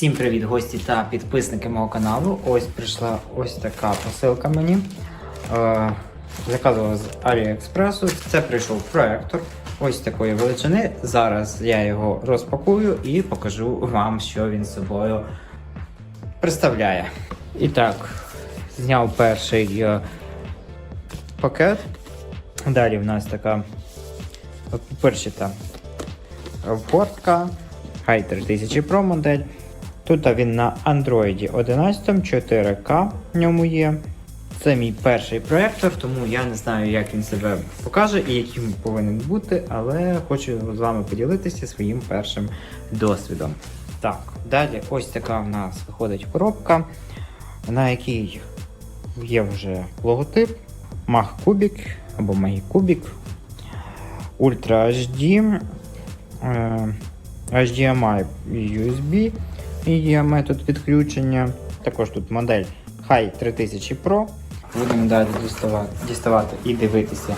Всім привіт, гості та підписники мого каналу. Ось прийшла ось така посилка мені. Е, заказувала з Аліекспресу. Це прийшов проектор ось такої величини. Зараз я його розпакую і покажу вам, що він собою представляє. І так, зняв перший е, пакет. Далі в нас така першіта обгортка. High 3000 Pro модель. Тут він на Android 11 4К в ньому є. Це мій перший проектор, тому я не знаю, як він себе покаже і яким повинен бути, але хочу з вами поділитися своїм першим досвідом. Так, далі ось така в нас виходить коробка, на якій є вже логотип Cubic або Cubic Ultra HD. е, HDMI USB і є метод відключення. Також тут модель High 3000 Pro. Будемо далі діставати, діставати і дивитися,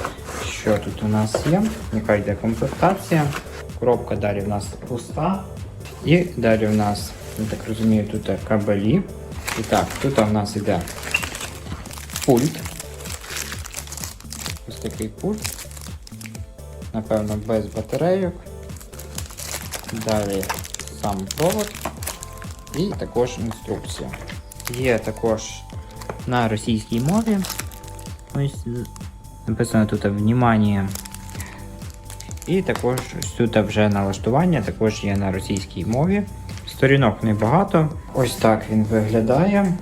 що тут у нас є, яка йде комплектація. Коробка далі в нас пуста. І далі в нас, я так розумію, тут кабелі. І так, тут у нас йде пульт. Ось такий пульт. Напевно, без батарейок. Далі сам провод і також інструкція. Є також на російській мові. Ось написано тут «Внимание». І також тут вже налаштування, також є на російській мові. Сторінок небагато. Ось так він виглядає.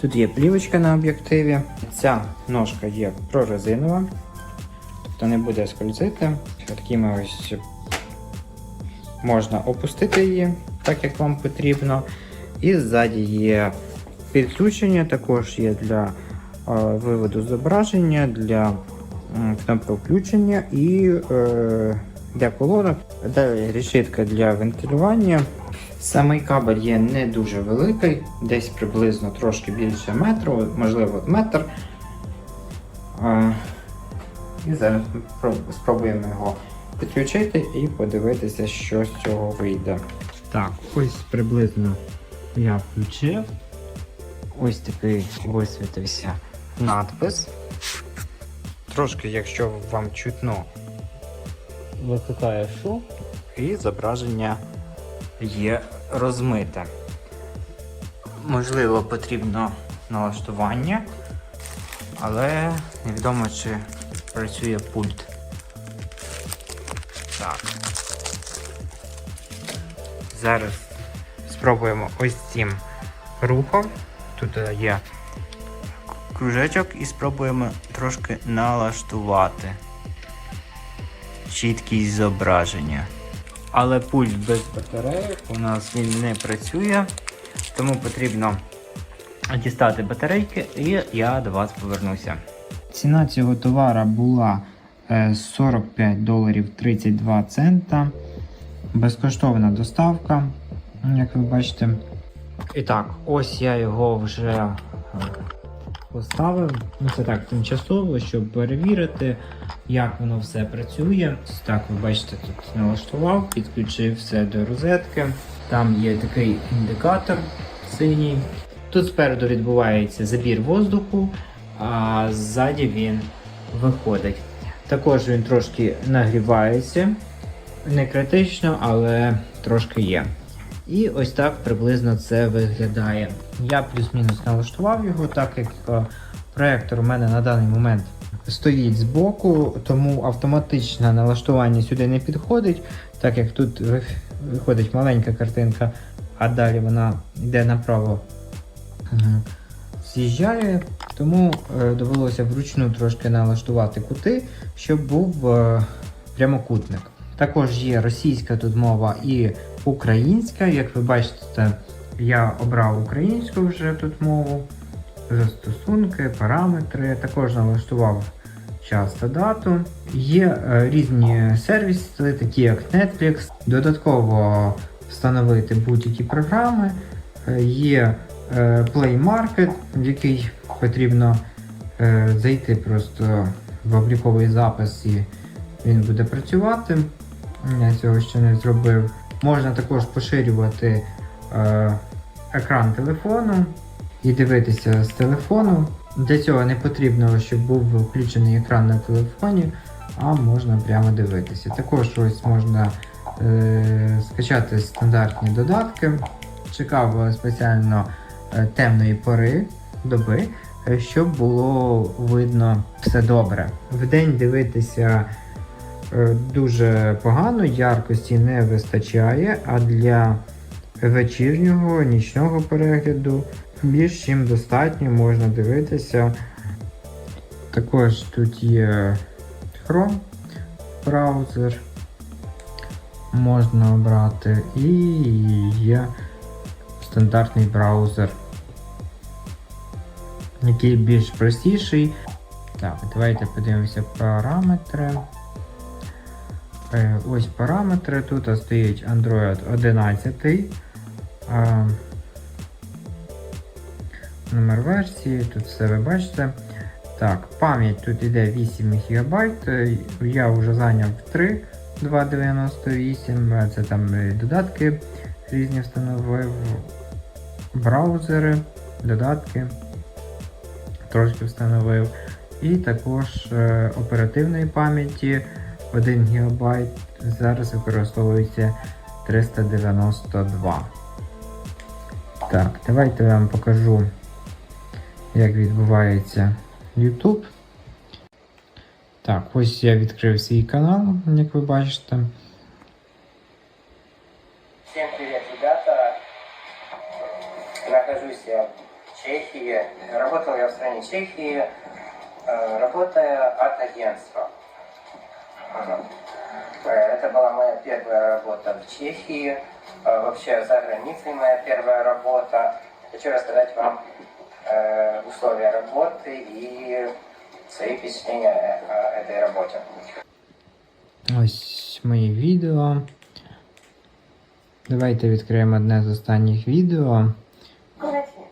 Тут є плівочка на об'єктиві. Ця ножка є прорезинова, тобто не буде скользити. Такими ось можна опустити її, так як вам потрібно. І ззаді є підключення, також є для е, виводу зображення, для кнопки включення і е, для колонок. Далі решітка для вентилювання. Самий кабель є не дуже великий, десь приблизно трошки більше метру, можливо метр. Е, і зараз спробуємо його підключити і подивитися, що з цього вийде. Так, ось приблизно я включив. Ось такий висвітився надпис. Трошки, якщо вам чутно, викликає шум, і зображення є розмите. Можливо, потрібно налаштування, але невідомо, чи працює пульт. Так. Зараз спробуємо ось цим рухом. Тут е, є кружечок і спробуємо трошки налаштувати чіткість зображення. Але пульт без батареї у нас він не працює, тому потрібно дістати батарейки і я до вас повернуся. Ціна цього товара була е, 45 доларів 32 цента. Безкоштовна доставка, як ви бачите. І так, ось я його вже е, поставив. Ну це так тимчасово, щоб перевірити, як воно все працює. Так, ви бачите, тут налаштував, підключив все до розетки. Там є такий індикатор синій. Тут спереду відбувається забір воздуху, а ззаді він виходить. Також він трошки нагрівається. Не критично, але трошки є. І ось так приблизно це виглядає. Я плюс-мінус налаштував його, так як е, проектор у мене на даний момент стоїть збоку, тому автоматичне налаштування сюди не підходить, так як тут виходить маленька картинка, а далі вона йде направо з'їжджає, тому е, довелося вручну трошки налаштувати кути, щоб був е, прямокутник. Також є російська тут мова і українська. Як ви бачите, я обрав українську вже тут мову, застосунки, параметри, також налаштував час та дату. Є е, різні сервіси, такі як Netflix. Додатково встановити будь-які програми. Е, Є е, Play Market, в який потрібно зайти просто в обліковий запис і він буде працювати. Я цього ще не зробив. Можна також поширювати е, екран телефону і дивитися з телефону. Для цього не потрібно, щоб був включений екран на телефоні, а можна прямо дивитися. Також ось можна е, скачати стандартні додатки. Чекав спеціально е, темної пори доби, е, щоб було видно все добре. Вдень дивитися е, дуже погано, яркості не вистачає, а для вечірнього, нічного перегляду більш чим достатньо можна дивитися. Також тут є Chrome браузер. Можна обрати і є стандартний браузер, який більш простіший. Так, давайте подивимося параметри. Е, Ось параметри. Тут стоїть Android 11. А, номер версії, тут все ви бачите. Так, пам'ять тут йде 8 ГБ. е, Я вже зайняв 3 298. Це там додатки різні встановив, браузери, додатки трошки встановив. І також е, оперативної пам'яті 1 ГБ. Зараз використовується 392. Так, давайте я вам покажу, як відбувається YouTube. Так, ось я відкрив свій канал, як ви бачите. Всем привет, ребята! Нахожусь я в Чехии. Работал я в стране Чехии, э, работая от агентства. Ага. Э, Это была моя первая работа в Чехии. Э, Вообще за границей моя первая работа. Хочу рассказать вам э, условия работы и свои впечатления о о этой работе. Ось моє відео. Давайте відкриємо одне з останніх відео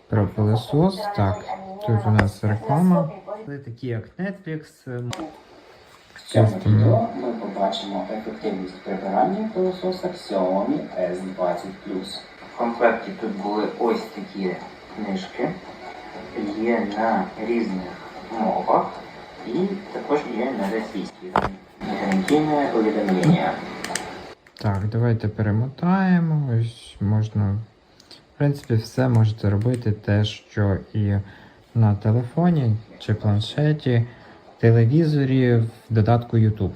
про пилосос. Так, тут у нас реклама. Такі як Netflix. В цьому відео ми побачимо ефективність прибирання пилососа Xiaomi S20 В комплекті тут були ось такі книжки. Є на різних мовах і також є на російській. Гарантійне повідомлення. Так, давайте перемотаємо. Ось можна. В принципі, все можете робити те, що і на телефоні чи планшеті, телевізорі, в додатку YouTube.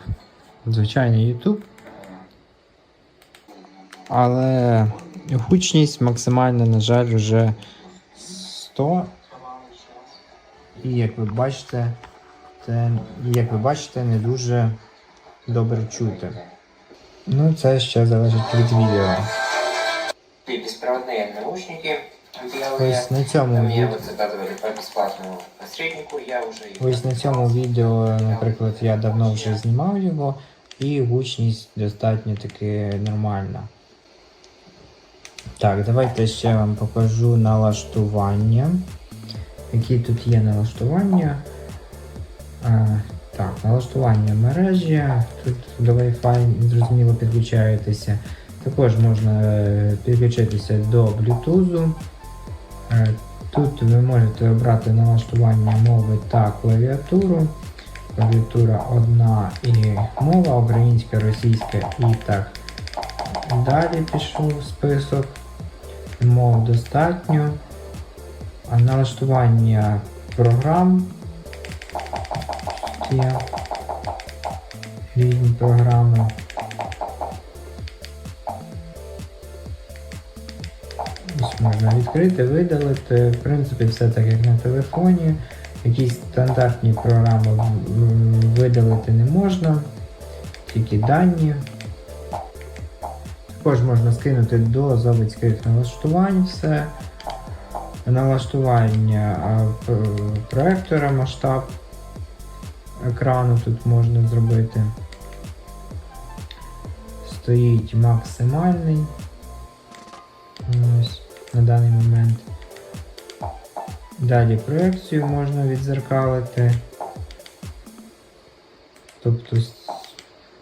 Звичайний YouTube. Але гучність максимальна, на жаль, вже 100. І як ви бачите, це, як ви бачите, не дуже добре чути. Ну, це ще залежить від відео. Беспроводные наушники. Ось на цьому Мне від... вот заказывали по бесплатному посреднику, я уже их Ось на цьому відео, наприклад, я давно вже знімав його, і гучність достатньо таки нормальна. Так, давайте ще вам покажу налаштування. Які тут є налаштування. А, так, налаштування мережі. Тут до Wi-Fi зрозуміло підключаєтеся. Також можна е, підключитися до Bluetooth. Е, Тут ви можете обрати налаштування мови та клавіатуру. Клавіатура одна і мова, українська, російська і так далі пішов список. Мов достатньо. Налаштування програм різні програми. Можна відкрити, видалити. В принципі, все так як на телефоні. Якісь стандартні програми видалити не можна, тільки дані. Також можна скинути до заводських налаштувань все. Налаштування проектора, масштаб екрану тут можна зробити. Стоїть максимальний. На даний момент. Далі проекцію можна відзеркалити. Тобто,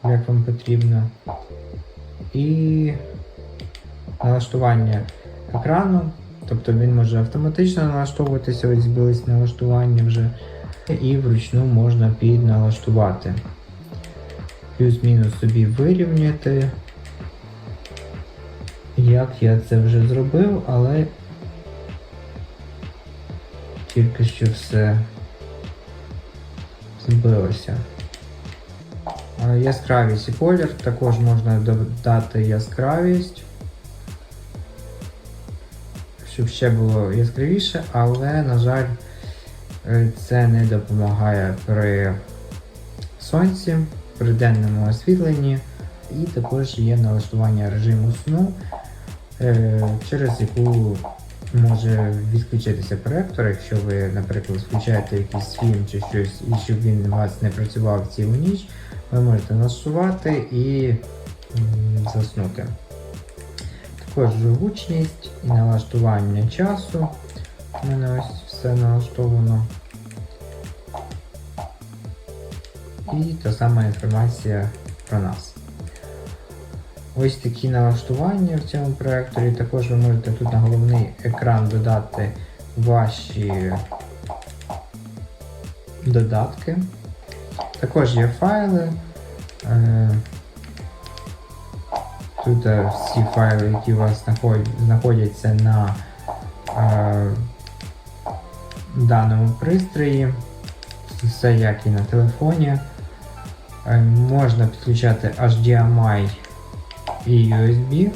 як вам потрібно. І налаштування екрану Тобто він може автоматично налаштовуватися, ось збились налаштування вже, і вручну можна підналаштувати. Плюс-мінус собі вирівняти. Як я це вже зробив, але тільки що все збилося. Яскравість і колір також можна додати яскравість, щоб ще було яскравіше, але, на жаль, е, це не допомагає при сонці, при денному освітленні, і також є налаштування режиму сну, через яку може відключитися проектор, якщо ви, наприклад, включаєте якийсь фільм чи щось, і щоб він у вас не працював цілу ніч, ви можете налаштувати і заснути. Також гучність і налаштування часу. У мене ось все налаштовано. І та сама інформація про нас. Ось такі налаштування в цьому проекторі. Також ви можете тут на головний екран додати ваші додатки. Також є файли. Е, Тут е, всі файли, які у вас знаходяться на е, даному пристрої. Все як і на телефоні. Можна підключати HDMI і USB.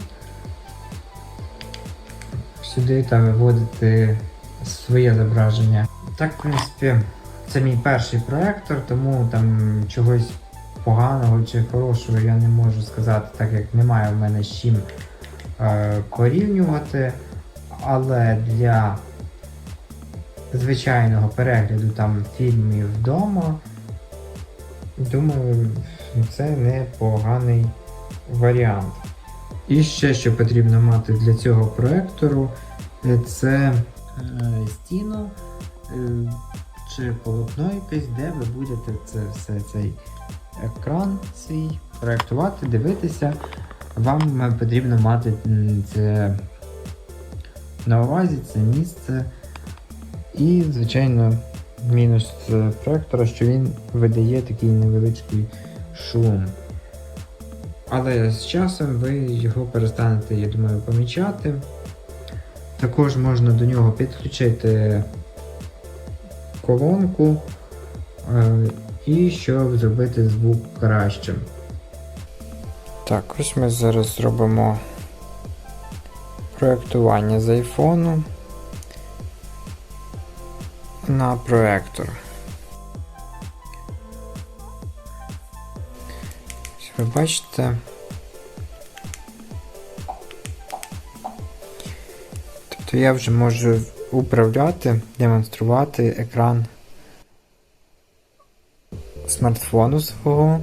Сюди та виводити своє зображення. Так, в принципі, це мій перший проектор, тому там чогось поганого чи хорошого я не можу сказати, так як немає в мене з чим е, порівнювати. Але для звичайного перегляду там фільмів вдома, думаю, це непоганий варіант. І ще що потрібно мати для цього проектору, е, це е, стіну е, чи полотно якесь, де ви будете це все цей екран свій проектувати, дивитися. Вам потрібно мати це на увазі, це місце. І, звичайно, мінус проектора, що він видає такий невеличкий шум. Але з часом ви його перестанете, я думаю, помічати. Також можна до нього підключити колонку, е, і щоб зробити звук кращим. Так, ось ми зараз зробимо проєктування з айфону на проектор. Ви бачите. Тобто я вже можу управляти, демонструвати екран смартфону свого.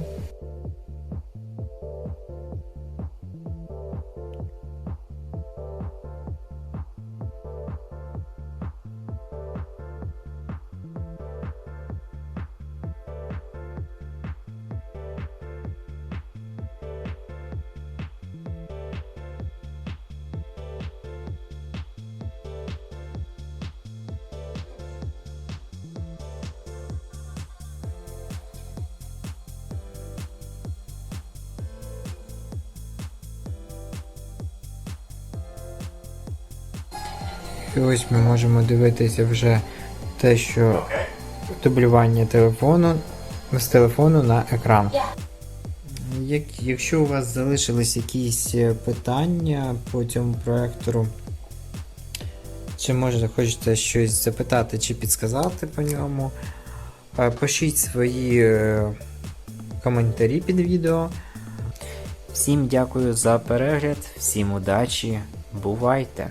І ось ми можемо дивитися вже те, що дублювання телефону з телефону на екран. Як, якщо у вас залишились якісь е, питання по цьому проектору, чи може хочете щось запитати чи підсказати по ньому, е, пишіть свої е, коментарі під відео. Всім дякую за перегляд, всім удачі, бувайте!